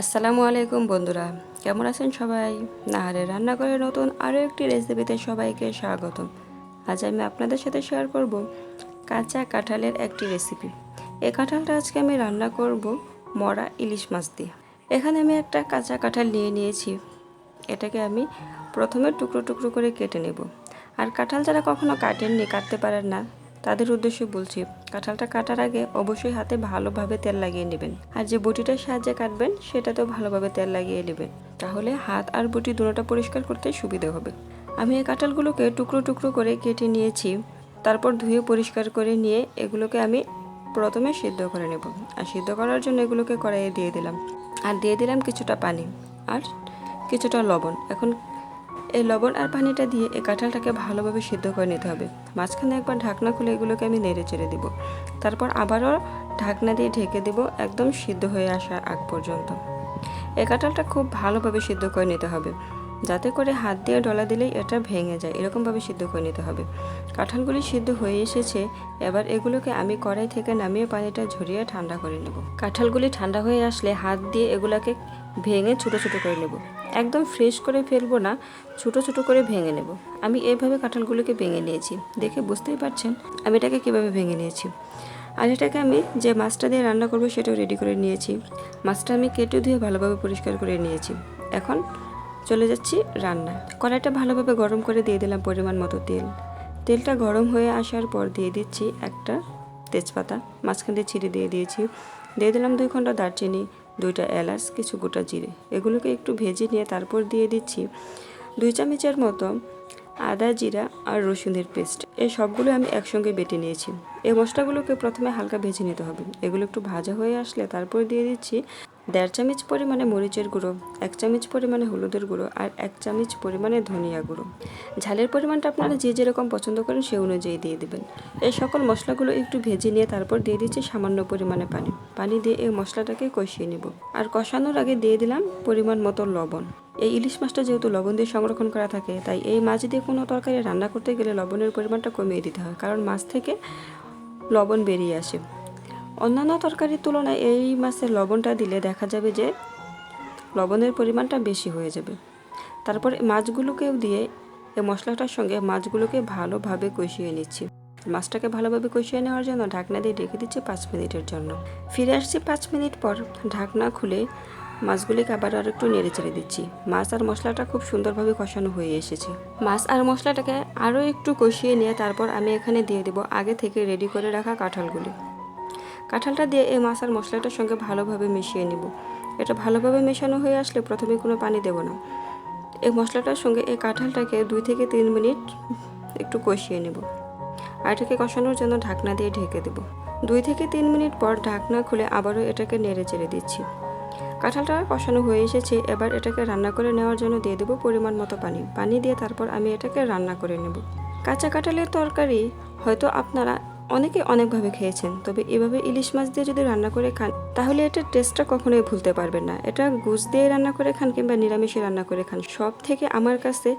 আসসালামু আলাইকুম বন্ধুরা, কেমন আছেন সবাই? নাহারে রান্না করে নতুন আরও একটি রেসিপিতে সবাইকে স্বাগতম। আজ আমি আপনাদের সাথে শেয়ার করব কাঁচা কাঁঠালের একটি রেসিপি। এই কাঁঠালটা আজকে আমি রান্না করব মরা ইলিশ মাছ দিয়ে। এখানে আমি একটা কাঁচা কাঁঠাল নিয়ে নিয়েছি। এটাকে আমি প্রথমে টুকরো টুকরো করে কেটে নেব। আর কাঁঠাল যারা কখনো কাটেননি, কাটতে পারেন না। তাদের উদ্দেশ্যে বলছি, কাঁঠালটা কাটার আগে অবশ্যই হাতে ভালোভাবে তেল লাগিয়ে নেবেন। আর যে বটিটার সাহায্যে কাটবেন, সেটাতেও ভালোভাবে তেল লাগিয়ে নেবেন। তাহলে হাত আর বটি দুটোটা পরিষ্কার করতে সুবিধা হবে। আমি এই কাঁঠালগুলোকে টুকরো টুকরো করে কেটে নিয়েছি। তারপর ধুয়ে পরিষ্কার করে নিয়ে এগুলোকে আমি প্রথমে সিদ্ধ করে নেব। আর সিদ্ধ করার জন্য এগুলোকে কড়াইয়ে দিয়ে দিলাম। আর দিয়ে দিলাম কিছুটা পানি আর কিছুটা লবণ। এখন এই লবণ আর পানিটা দিয়ে এই কাঁঠালটাকে ভালোভাবে সিদ্ধ করে নিতে হবে। মাঝখানে একবার ঢাকনা খুলে এগুলোকে আমি নেড়ে চেড়ে দেবো। তারপর আবারও ঢাকনা দিয়ে ঢেকে দেবো একদম সিদ্ধ হয়ে আসার আগ পর্যন্ত। এই কাঁঠালটা খুব ভালোভাবে সিদ্ধ করে নিতে হবে। যাতে করে হাত দিয়ে ডলা দিলেই এটা ভেঙে যায়। এরকমভাবে সিদ্ধ করে নিতে হবে। কাঁঠালগুলি সিদ্ধ হয়ে এসেছে, এবার এগুলোকে আমি কড়াই থেকে নামিয়ে পানিটা ঝরিয়ে ঠান্ডা করে নেব। কাঁঠালগুলি ঠান্ডা হয়ে আসলে হাত দিয়ে এগুলোকে ভেঙে ছোটো ছোটো করে নেব। একদম ফ্রেশ করে ফেলব না, ছোটো ছোটো করে ভেঙে নেব। আমি এভাবে কাঁঠালগুলোকে ভেঙে নিয়েছি। দেখে বুঝতেই পারছেন আমি এটাকে কীভাবে ভেঙে নিয়েছি। আর এটাকে আমি যে মাছটা দিয়ে রান্না করব সেটাও রেডি করে নিয়েছি। মাছটা আমি কেটে ধুয়ে ভালোভাবে পরিষ্কার করে নিয়েছি। এখন চলে যাচ্ছি রান্না কড়াইটা ভালোভাবে গরম করে দিয়ে দিলাম পরিমাণ মতো তেল। তেলটা গরম হয়ে আসার পর দিয়ে দিচ্ছি একটা তেজপাতা, মাঝখান দিয়ে ছিঁড়ে দিয়ে দিয়েছি। দিয়ে দিলাম দুই ঘণ্টা দারচিনি, দুইটা এলাচ, কিছু গোটা জিরে। এগুলোকে একটু ভেজে নিয়ে তারপর দিয়ে দিচ্ছি দুই চামচের মতো আদা জিরা আর রসুনের পেস্ট। এই সবগুলো আমি একসঙ্গে বেটে নিয়েছি। এই মশলাগুলোকে প্রথমে হালকা ভেজে নিতে হবে। এগুলো একটু ভাজা হয়ে আসলে তারপর দিয়ে দিচ্ছি দেড় চামচ পরিমাণে মরিচের গুঁড়ো, এক চামচ পরিমাণে হলুদের গুঁড়ো আর এক চামচ পরিমাণে ধনিয়া গুঁড়ো। ঝালের পরিমাণটা আপনারা যে যেরকম পছন্দ করেন সে অনুযায়ী দিয়ে দেবেন। এই সকল মশলাগুলো একটু ভেজে নিয়ে তারপর দিয়ে দিচ্ছি সামান্য পরিমাণে পানি। পানি দিয়ে এই মশলাটাকে কষিয়ে নেব। আর কষানোর আগে দিয়ে দিলাম পরিমাণ মতো লবণ। এই ইলিশ মাছটা যেহেতু লবণ দিয়ে সংরক্ষণ করা থাকে, তাই এই মাছ দিয়ে কোনো তরকারি রান্না করতে গেলে লবণের পরিমাণটা কমিয়ে দিতে হয়, কারণ মাছ থেকে লবণ বেরিয়ে আসে। অন্যান্য তরকারির তুলনায় এই মাছের লবণটা দিলে দেখা যাবে যে লবণের পরিমাণটা বেশি হয়ে যাবে। তারপর মাছগুলোকেও দিয়ে এই মশলাটার সঙ্গে মাছগুলোকে ভালোভাবে কষিয়ে নিচ্ছি। মাছটাকে ভালোভাবে কষিয়ে নেওয়ার জন্য ঢাকনা দিয়ে ঢেকে দিচ্ছি পাঁচ মিনিটের জন্য। ফিরে আসছি পাঁচ মিনিট পর ঢাকনা খুলে মাছগুলিকে আবার আর একটু নেড়ে চেড়ে দিচ্ছি। মাছ আর মশলাটা খুব সুন্দরভাবে কষানো হয়ে এসেছে। মাছ আর মশলাটাকে আরও একটু কষিয়ে নিয়ে তারপর আমি এখানে দিয়ে দেবো আগে থেকে রেডি করে রাখা কাঁঠালগুলি। কাঁঠালটা দিয়ে এই মাছ আর মশলাটার সঙ্গে ভালোভাবে মিশিয়ে নিব। এটা ভালোভাবে মেশানো হয়ে আসলে প্রথমে কোনো পানি দেব না। এই মশলাটার সঙ্গে এই কাঁঠালটাকে দুই থেকে তিন মিনিট একটু কষিয়ে নেব আর এটাকে কষানোর জন্য ঢাকনা দিয়ে ঢেকে দেব। দুই থেকে তিন মিনিট পর ঢাকনা খুলে আবারও এটাকে নেড়ে চেড়ে দিচ্ছি। কাঁঠালটা কষানো হয়ে এসেছে, এবার এটাকে রান্না করে নেওয়ার জন্য দিয়ে দেবো পরিমাণ মতো পানি। পানি দিয়ে তারপর আমি এটাকে রান্না করে নেব। কাঁচা কাঁঠালের তরকারি হয়তো আপনারা অনেকে অনেকভাবে খেয়েছেন, তবে এভাবে ইলিশ মাছ দিয়ে যদি রান্না করে খান, তাহলে এটার টেস্টটা কখনোই ভুলতে পারবেন না। এটা গুছ দিয়ে রান্না করে খান কিংবা নিরামিষে রান্না করে খান সব থেকে আমার কাছে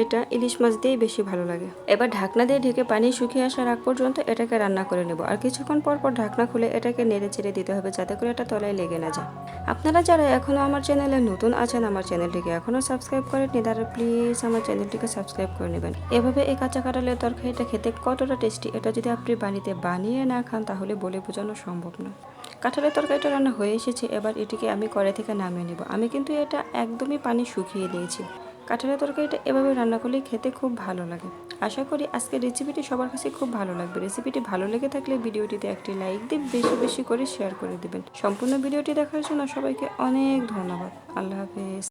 এটা ইলিশ মাছ দিয়েই বেশি ভালো লাগে। এবার ঢাকনা দিয়ে ঢেকে পানি শুকিয়ে আসার আগ পর্যন্ত এটাকে রান্না করে নেব, আর কিছুক্ষণ পর পর ঢাকনা খুলে এটাকে নেড়ে চেড়ে দিতে হবে যাতে করে এটা তলায় লেগে না যায়। আপনারা যারা এখনও আমার চ্যানেলে নতুন আছেন, আমার চ্যানেলটিকে এখনও সাবস্ক্রাইব করেননি, তারা প্লিজ আমার চ্যানেলটিকে সাবস্ক্রাইব করে নেবেন। এভাবে এই কাঁচা কাঁঠালের তরকারিটা খেতে কতটা টেস্টি এটা যদি আপনি বাড়িতে বানিয়ে না খান, তাহলে বলে বোঝানো সম্ভব না। কাঁঠালের তরকারিটা রান্না হয়ে এসেছে, এবার এটিকে আমি কড়াই থেকে নামিয়ে নেব। আমি কিন্তু এটা একদমই পানি শুকিয়ে দিয়েছি। কাঁঠালের তরকারিটা এভাবে রান্না করলে খেতে খুব ভালো লাগে। আশা করি আজকের রেসিপিটি সবার কাছে খুব ভালো লাগবে। রেসিপিটি ভালো লেগে থাকলে ভিডিওটিতে একটি লাইক দিয়ে বেশি বেশি করে শেয়ার করে দেবেন। সম্পূর্ণ ভিডিওটি দেখার জন্য সবাইকে অনেক ধন্যবাদ। আল্লাহ হাফেজ।